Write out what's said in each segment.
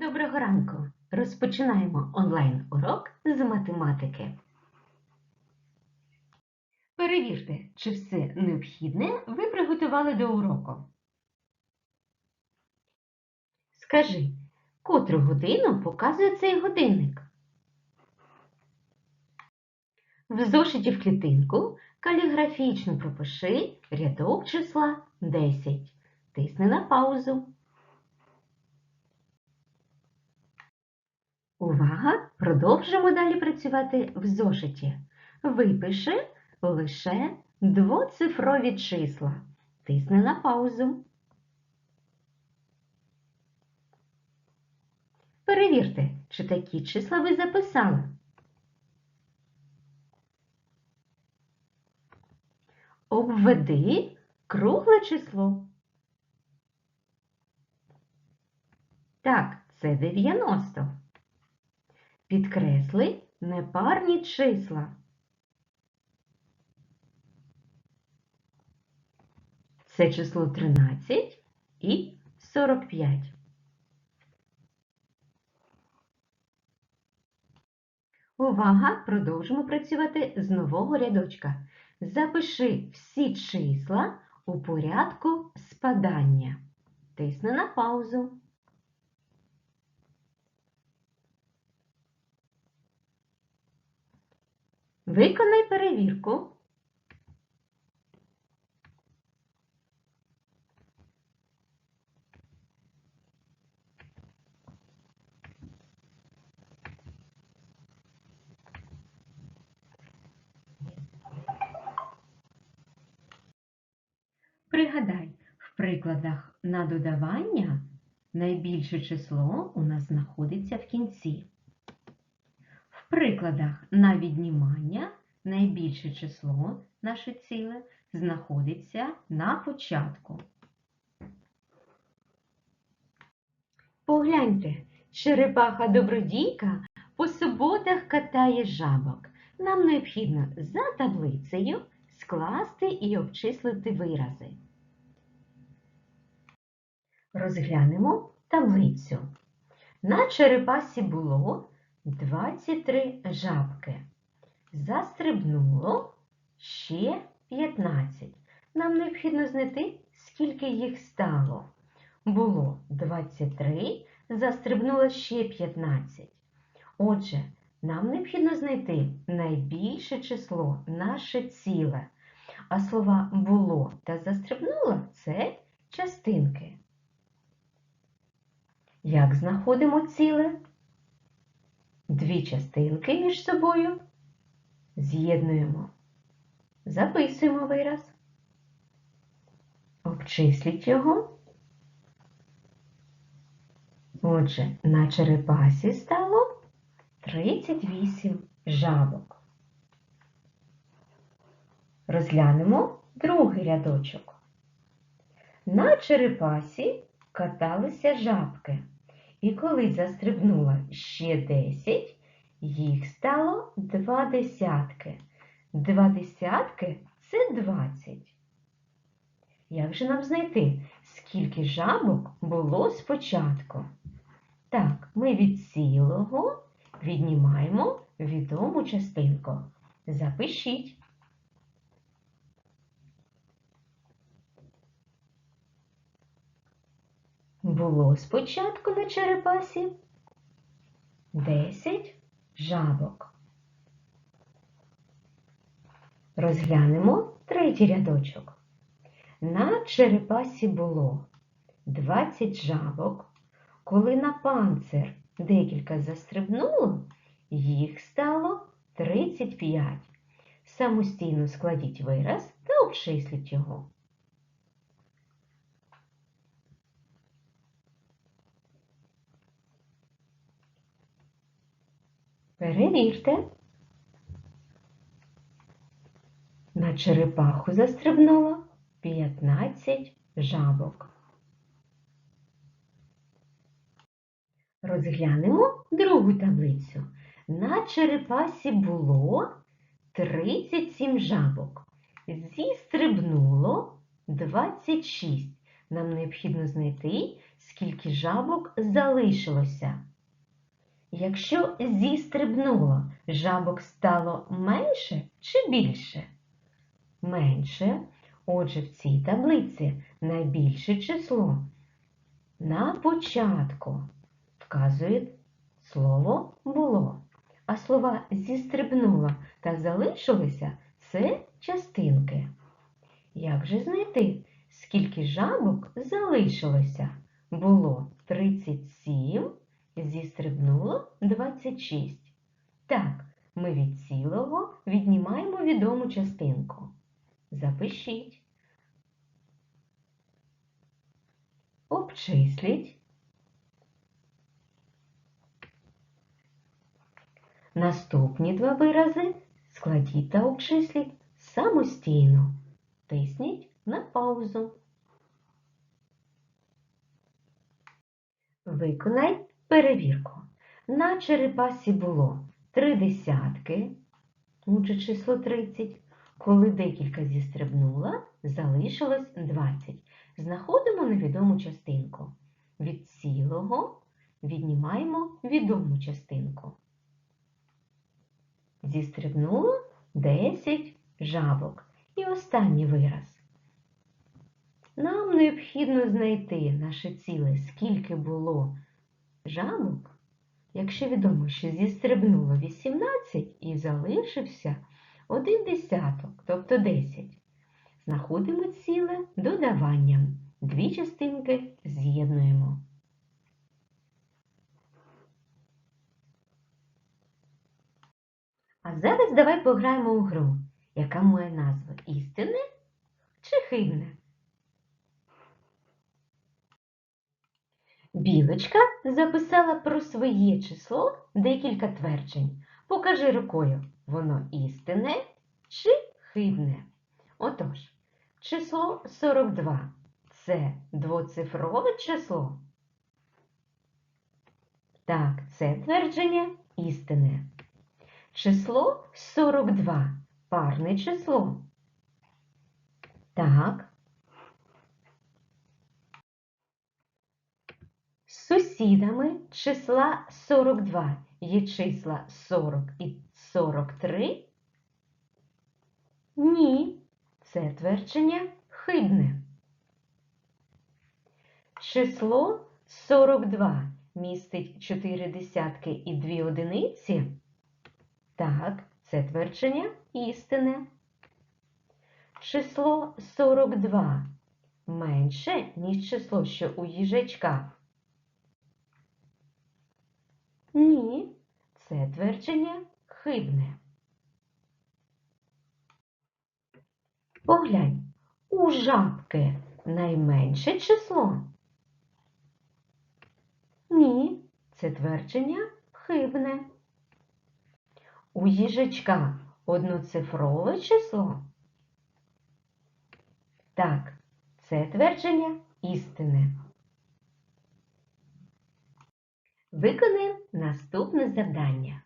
Доброго ранку! Розпочинаємо онлайн-урок з математики. Перевірте, чи все необхідне ви приготували до уроку. Скажи, котру годину показує цей годинник? В зошиті в клітинку каліграфічно пропиши рядок числа 10. Тисни на паузу. Увага! Продовжимо далі працювати в зошиті. Випиши лише двоцифрові числа. Тисни на паузу. Перевірте, чи такі числа ви записали. Обведи кругле число. Так, це 90. Підкресли непарні числа. Це число 13 і 45. Увага! Продовжимо працювати з нового рядочка. Запиши всі числа у порядку спадання. Тисни на паузу. Виконай перевірку. Пригадай, в прикладах на додавання найбільше число у нас знаходиться в кінці. Прикладах на віднімання найбільше число наше ціле знаходиться на початку. Погляньте, черепаха добродійка по суботах катає жабок. Нам необхідно за таблицею скласти і обчислити вирази. Розглянемо таблицю. На черепасі було 23 жабки. Застрибнуло ще 15. Нам необхідно знайти, скільки їх стало. Було 23, застрибнуло ще 15. Отже, нам необхідно знайти найбільше число, наше ціле. А слова було та застрибнуло це частинки. Як знаходимо ціле? Дві частинки між собою з'єднуємо. Записуємо вираз. Обчисліть його. Отже, на черепасі стало 38 жабок. Розглянемо другий рядочок. На черепасі каталися жабки. І коли застрибнуло ще 10, їх стало два десятки. Два десятки це 20. Як же нам знайти, скільки жабок було спочатку? Так, ми від цілого віднімаємо відому частинку. Запишіть. Було спочатку на черепасі 10 жабок. Розглянемо третій рядочок. На черепасі було 20 жабок. Коли на панцир декілька застрибнуло, їх стало 35. Самостійно складіть вираз та обчисліть його. Перевірте. На черепаху застрибнуло 15 жабок. Розглянемо другу таблицю. На черепасі було 37 жабок. Зістрибнуло 26. Нам необхідно знайти, скільки жабок залишилося. Якщо зістрибнуло, жабок стало менше чи більше? Менше. Отже, в цій таблиці найбільше число на початку вказує слово було. А слова зістрибнуло та залишилися це частинки. Як же знайти, скільки жабок залишилося? Було 37, зістрибнуло 26. Так, ми від цілого віднімаємо відому частинку. Запишіть. Обчисліть. Наступні два вирази складіть та обчисліть самостійно. Тисніть на паузу. Виконай перевірку. На черепасі було три десятки, отже число 30. Коли декілька зістрибнула, залишилось 20. Знаходимо невідому частинку. Від цілого віднімаємо відому частинку. Зістрибнуло 10 жабок. І останній вираз. Нам необхідно знайти наше ціле, скільки було жабок, якщо відомо, що зістрибнуло 18 і залишився один десяток, тобто 10. Знаходимо ціле додаванням. Дві частинки з'єднуємо. А зараз давай пограємо у гру, яка має назву істинне чи хибне. Білочка записала про своє число декілька тверджень. Покажи рукою, воно істинне чи хибне. Отож, число 42 це двоцифрове число. Так, це твердження істинне. Число 42 парне число. Так. З сусідами числа 42 є числа 40 і 43? Ні, це твердження хибне. Число 42 містить 4 десятки і 2 одиниці? Так, це твердження істинне. Число 42 менше, ніж число, що у їжачка. Ні, це твердження хибне. Поглянь, у жабки найменше число? Ні, це твердження хибне. У їжачка одноцифрове число? Так, це твердження істини. Виконаємо наступне завдання.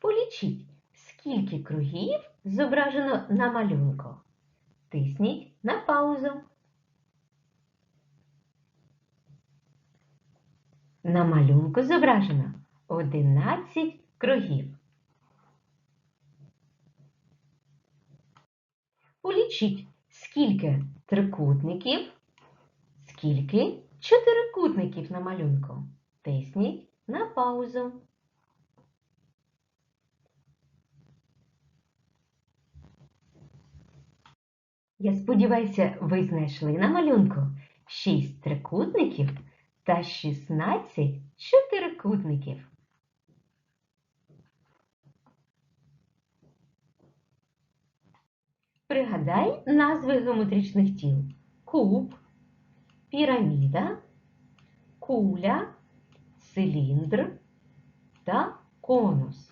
Полічіть, скільки кругів зображено на малюнку. Тисніть на паузу. На малюнку зображено 11 кругів. Полічіть, скільки трикутників, скільки чотирикутників на малюнку. Тисніть на паузу. Я сподіваюся, ви знайшли на малюнку 6 трикутників та 16 чотирикутників. Пригадай назви геометричних тіл. Куб, піраміда, куля, циліндр та конус.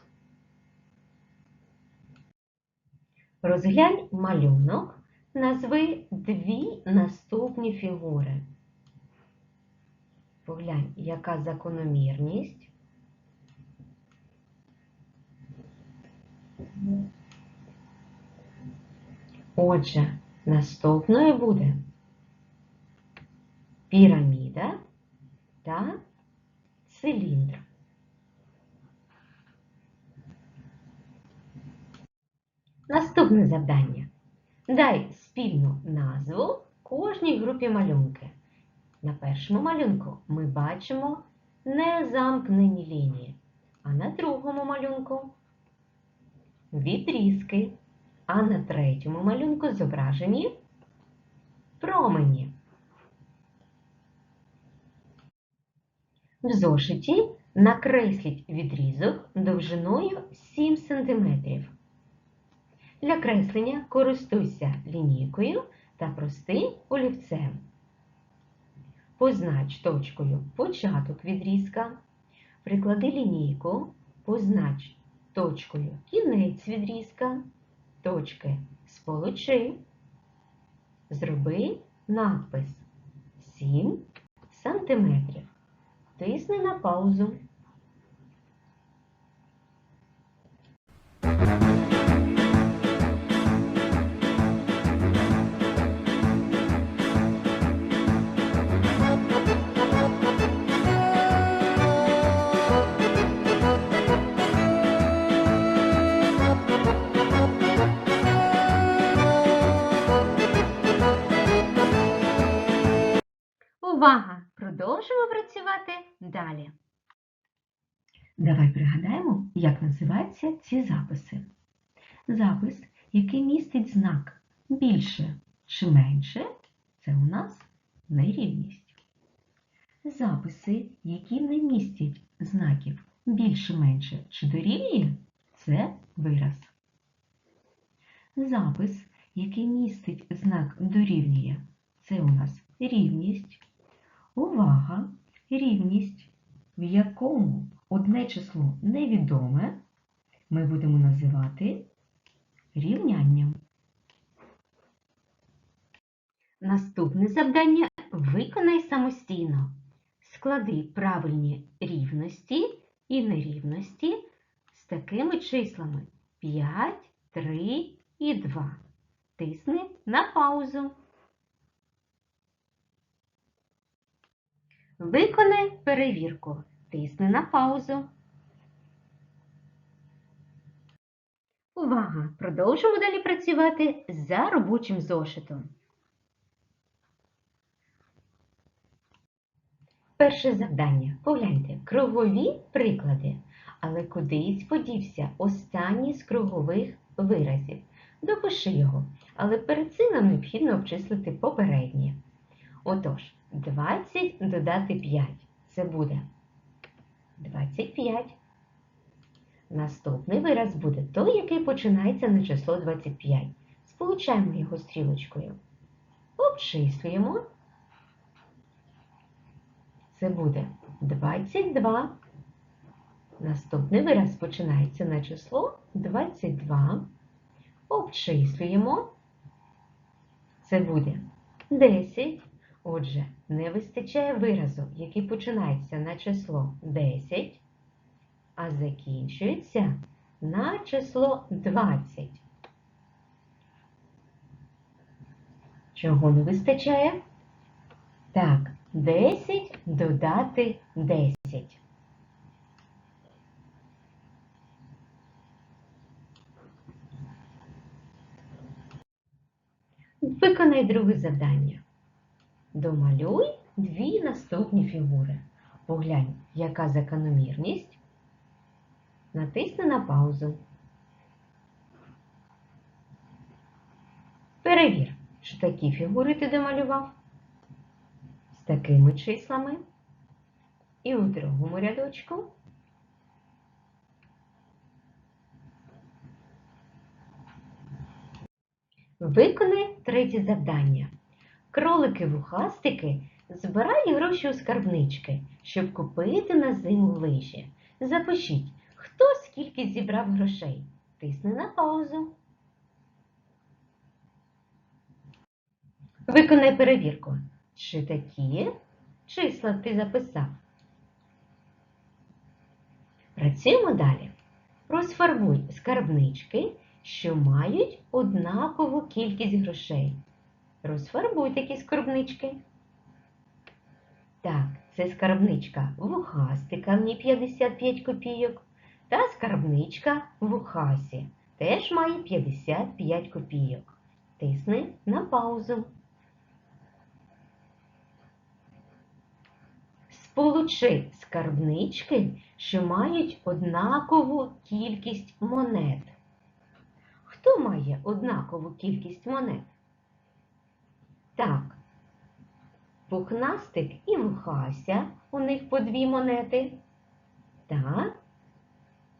Розглянь малюнок, назви дві наступні фігури. Поглянь, яка закономірність. Отже, наступною буде піраміда та циліндр. Наступне завдання. Дай спільну назву кожній групі малюнки. На першому малюнку ми бачимо незамкнені лінії, а на другому малюнку відрізки, а на третьому малюнку зображені промені. В зошиті накресліть відрізок довжиною 7 см. Для креслення користуйся лінійкою та простим олівцем. Познач точкою початок відрізка, приклади лінійку, познач точкою кінець відрізка, точки сполучи, зроби надпис 7 сантиметрів. Тисни на паузу. Увага! Продовжимо працювати далі. Давай пригадаємо, як називаються ці записи. Запис, який містить знак більше чи менше, це у нас нерівність. Записи, які не містять знаків більше-менше чи дорівнює, це вираз. Запис, який містить знак дорівнює, це у нас рівність. Увага! Рівність, в якому одне число невідоме, ми будемо називати рівнянням. Наступне завдання виконай самостійно. Склади правильні рівності і нерівності з такими числами 5, 3 і 2. Тисни на паузу. Виконай перевірку. Тисни на паузу. Увага! Продовжуємо далі працювати за робочим зошитом. Перше завдання. Погляньте, кругові приклади. Але кудись подівся останній з кругових виразів. Допиши його, але перед цим нам необхідно обчислити попередні. Отож, 20 додати 5. Це буде 25. Наступний вираз буде той, який починається на число 25. Сполучаємо його стрілочкою. Обчислюємо. Це буде 22. Наступний вираз починається на число 22. Обчислюємо. Це буде 10. Отже, не вистачає виразу, який починається на число 10, а закінчується на число 20. Чого не вистачає? Так, 10 додати 10. Виконай друге завдання. Домалюй дві наступні фігури. Поглянь, яка закономірність. Натисни на паузу. Перевір, що такі фігури ти домалював з такими числами. І у другому рядочку. Виконай третє завдання. Кролики-вухастики збирають гроші у скарбнички, щоб купити на зиму лижі. Запишіть, хто скільки зібрав грошей. Тисни на паузу. Виконай перевірку. Чи такі числа ти записав? Працюємо далі. Розфарбуй скарбнички, що мають однакову кількість грошей. Розфарбуй такі скарбнички. Так, Це скарбничка вухастика, ній 55 копійок, та скарбничка в ухасі теж має 55 копійок. Тисни на паузу. Сполучи скарбнички, що мають однакову кількість монет. Хто має однакову кількість монет? Так, пухнастик і вухася, у них по дві монети. Так,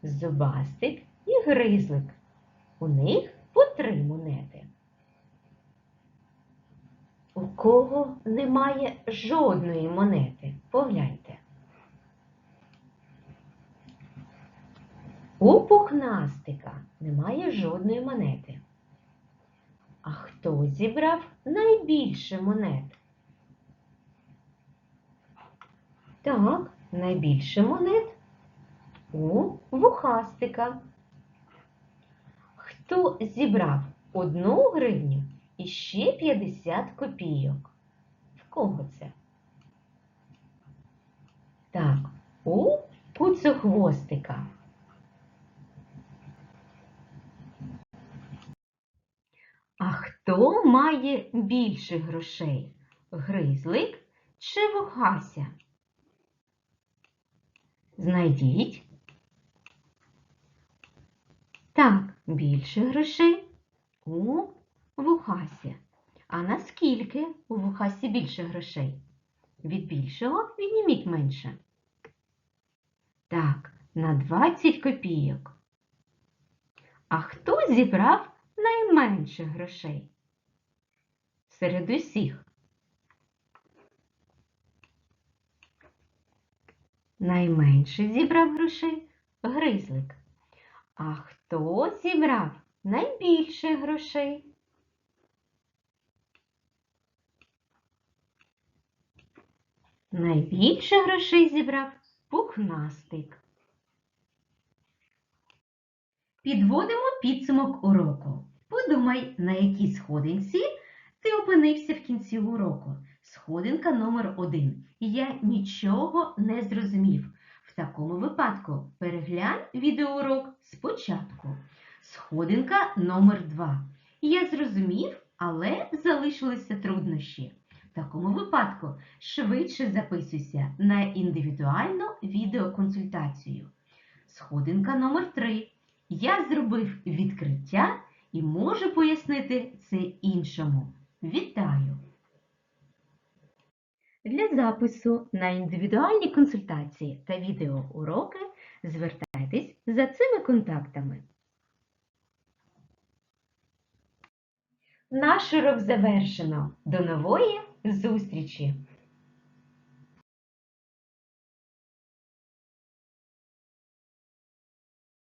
зубастик і гризлик, у них по три монети. У кого немає жодної монети? Погляньте. У пухнастика немає жодної монети. А хто зібрав найбільше монет? Так, найбільше монет у вухастика. Хто зібрав одну гривню і ще 50 копійок? В кого це? Так, у куцехвостика. А хто має більше грошей? Гризлик чи вухася? Знайдіть. Так, більше грошей у вухасі. А наскільки у вухасі більше грошей? Від більшого відніміть менше. Так, на 20 копійок. А хто зібрав найменше грошей? Серед усіх. Найменше зібрав грошей гризлик. А хто зібрав найбільше грошей? Найбільше грошей зібрав пухнастик. Підводимо підсумок уроку. Подумай, на якій сходинці ти опинився в кінці уроку. Сходинка номер один. Я нічого не зрозумів. В такому випадку переглянь відеоурок спочатку. Сходинка номер 2. Я зрозумів, але залишилися труднощі. В такому випадку швидше записуйся на індивідуальну відеоконсультацію. Сходинка номер 3. Я зробив відкриття і можу пояснити це іншому. Вітаю! Для запису на індивідуальні консультації та відеоуроки звертайтесь за цими контактами. Наш урок завершено. До нової зустрічі!